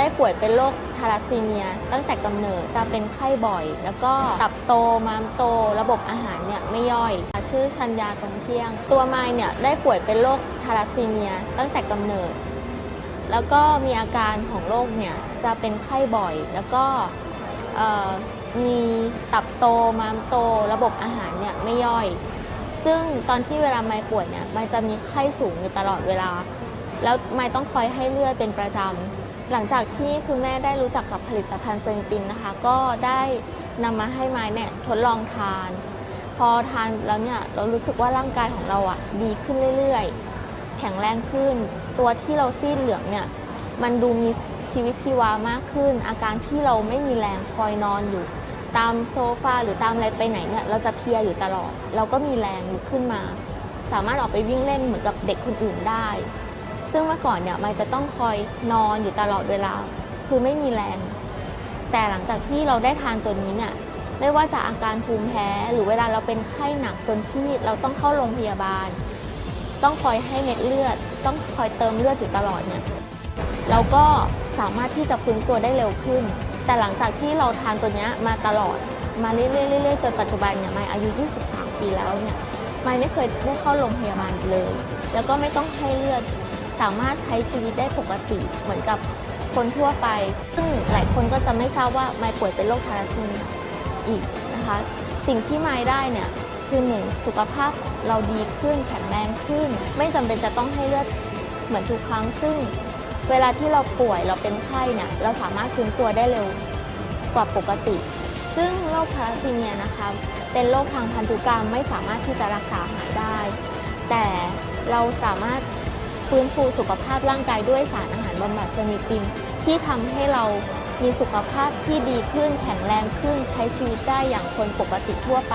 ได้ป่วยเป็นโรคทาลัสซีเมีย ตั้งแต่กำเนิดจะเป็นไข้บ่อย แล้วก็ตับโตม้ามโต ระบบอาหารเนี่ยไม่ย่อย ชื่อชัญญาตรงเที่ยง ตัวไมเนี่ยได้ป่วยเป็นโรคทาลัสซีเมีย ตั้งแต่กำเนิด แล้วก็มีอาการของโรคเนี่ยจะเป็นไข้บ่อย แล้วก็มีตับโตม้ามโต ระบบอาหารเนี่ยไม่ย่อย ซึ่งตอนที่เวลาไมป่วยเนี่ยไมจะมีไข้สูงอยู่ตลอดเวลา แล้วไมต้องคอยให้เลือดเป็นประจำ หลังจากที่คุณแม่ได้รู้จักกับผลิตภัณฑ์เซนตินนะคะ ก็ได้นำมาให้ไม้เนี่ยทดลองทาน พอทานแล้วเนี่ยเรารู้สึกว่าร่างกายของเราอะดีขึ้นเรื่อยๆ แข็งแรงขึ้น ตัวที่เราซีดเหลืองเนี่ยมันดูมีชีวิตชีวามากขึ้น อาการที่เราไม่มีแรงคอยนอนอยู่ ตามโซฟาหรือตามอะไรไปไหนเนี่ยเราจะเพลียอยู่ตลอด เราก็มีแรงลุกขึ้นมา สามารถออกไปวิ่งเล่นเหมือนกับเด็กคนอื่นได้ ซึ่งเมื่อก่อนเนี่ยมันจะต้องคอยนอนอยู่ตลอดเวลา คือไม่มีแรง แต่หลังจากที่เราได้ทานตัวนี้เนี่ยไม่ว่าจะอาการภูมิแพ้หรือเวลาเราเป็นไข้หนักจนที่เราต้องเข้าโรงพยาบาล ต้องคอยให้เม็ดเลือด ต้องคอยเติมเลือดอยู่ตลอดเนี่ยเราก็สามารถที่จะฟื้นตัวได้เร็วขึ้น แต่หลังจากที่เราทานตัวนี้มาตลอดมาเรื่อยๆเรื่อยๆจนปัจจุบันเนี่ยไม่อายุ 23 ปีแล้วเนี่ยไม่ไม่เคยได้เข้าโรงพยาบาลเลย แล้วก็ไม่ต้องให้เลือด สามารถใช้ชีวิตได้ปกติเหมือนกับคนทั่วไป ซึ่งหลายคนก็จะไม่ทราบว่าไม่ป่วยเป็นโรคทาราซีเมียอีกนะคะ สิ่งที่ไม่ได้เนี่ยคือหนึ่งสุขภาพเราดีขึ้นแข็งแรงขึ้น ไม่จำเป็นจะต้องให้เลือดเหมือนทุกครั้ง ซึ่งเวลาที่เราป่วยเราเป็นไข้เนี่ยเราสามารถฟื้นตัวได้เร็วกว่าปกติ ซึ่งโรคทาราซีเมียนะคะเป็นโรคทางพันธุกรรมไม่สามารถที่จะรักษาหายได้ แต่เราสามารถ ฟื้นฟูสุขภาพร่างกายด้วยสารอาหารบำบัดเซนิตินที่ทำให้เรามีสุขภาพที่ดีขึ้นแข็งแรงขึ้นใช้ชีวิตได้อย่างคนปกติทั่วไป